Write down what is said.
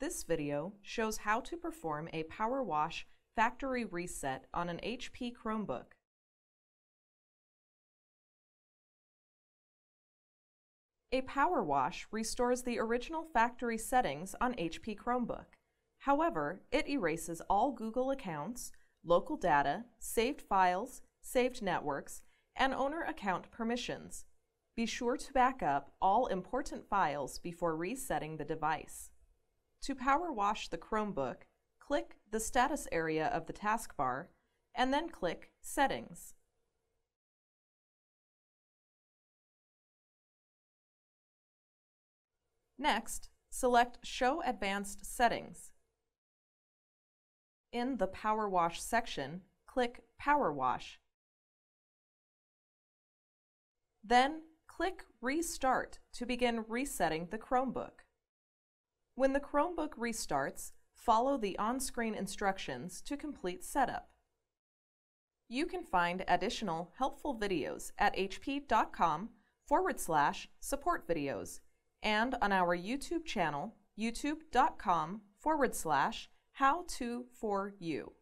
This video shows how to perform a power wash factory reset on an HP Chromebook. A power wash restores the original factory settings on HP Chromebook. However, it erases all Google accounts, local data, saved files, saved networks, and owner account permissions. Be sure to back up all important files before resetting the device. To power wash the Chromebook, click the status area of the taskbar and then click Settings. Next, select Show Advanced Settings. In the Power Wash section, click Power Wash. Then click Restart to begin resetting the Chromebook. When the Chromebook restarts, follow the on-screen instructions to complete setup. You can find additional helpful videos at hp.com forward slash support videos and on our YouTube channel, youtube.com forward slash how to for you.